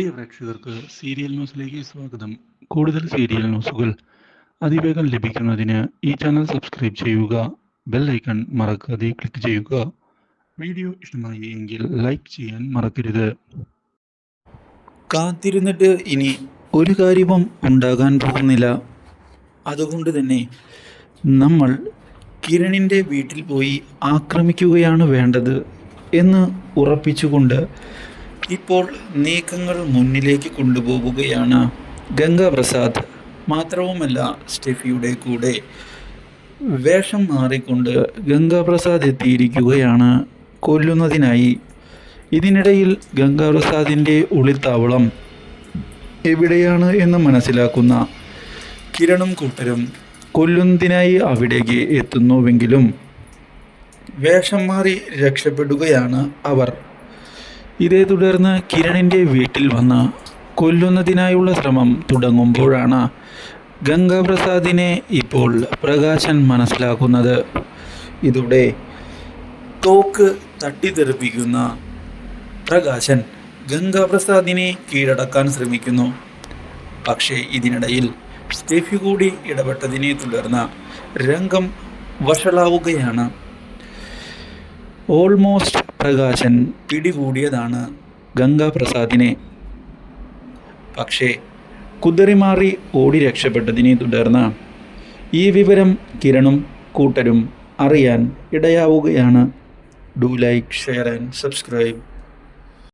പ്രിയ പ്രേക്ഷകർക്ക് സീരിയൽ ന്യൂസിലേക്ക് സ്വാഗതം. കൂടുതൽ സീരിയൽ ന്യൂസുകൾ അതിവേഗം ലഭിക്കുന്നതിന് ഈ ചാനൽ സബ്സ്ക്രൈബ് ചെയ്യുക ബെൽ ഐക്കൺ മറക്കാതെ ക്ലിക്ക് ചെയ്യുക. വീഡിയോ ഇഷ്ടമായി എങ്കിൽ ലൈക്ക് ചെയ്യാൻ മറക്കരുത്. കാത്തിരുന്നിട്ട് ഇനി ഒരു കാര്യവും ഉണ്ടാകാൻ പോകുന്നില്ല. അതുകൊണ്ട് തന്നെ നമ്മൾ കിരണിന്റെ വീട്ടിൽ പോയി ആക്രമിക്കുകയാണ് വേണ്ടത് എന്ന് ഉറപ്പിച്ചുകൊണ്ട് ഇപ്പോൾ നീക്കങ്ങൾ മുന്നിലേക്ക് കൊണ്ടുപോവുകയാണ്. ഗംഗാപ്രസാദ് മാത്രവുമല്ല സ്റ്റെഫിയുടെ കൂടെ വേഷം മാറിക്കൊണ്ട് ഗംഗാപ്രസാദ് എത്തിയിരിക്കുകയാണ്. കൊല്ലുന്നതിനായി ഇതിനിടയിൽ ഗംഗാപ്രസാദിന്റെ ഒളിത്താവളം എവിടെയാണ് എന്ന് മനസ്സിലാക്കുന്ന കിരണും കൂട്ടരും കൊല്ലുന്നതിനായി അവിടേക്ക് എത്തുന്നുവെങ്കിലും വേഷം മാറി രക്ഷപ്പെടുകയാണ് അവർ. ഇതേ തുടർന്ന് കിരണിന്റെ വീട്ടിൽ വന്ന് കൊല്ലുന്നതിനായുള്ള ശ്രമം തുടങ്ങുമ്പോഴാണ് ഗംഗാപ്രസാദിനെ ഇപ്പോൾ പ്രകാശൻ മനസ്സിലാക്കുന്നത്. ഇതോടെ തോക്ക് തട്ടിത്തെറിപ്പിക്കുന്ന പ്രകാശൻ ഗംഗാപ്രസാദിനെ കീഴടക്കാൻ ശ്രമിക്കുന്നു. പക്ഷേ ഇതിനിടയിൽ സ്റ്റെഫി കൂടി ഇടപെട്ടതിനെ തുടർന്ന് രംഗം വഷളാവുകയാണ്. ഓൾമോസ്റ്റ് പ്രകാശൻ പിടികൂടിയതാണ് ഗംഗാപ്രസാദിനെ. പക്ഷേ കുതിറിമാറി ഓടി രക്ഷപ്പെട്ടതിനെ തുടർന്ന് ഈ വിവരം കിരണും കൂട്ടരും അറിയാൻ ഇടയാവുകയാണ്. Do like share and subscribe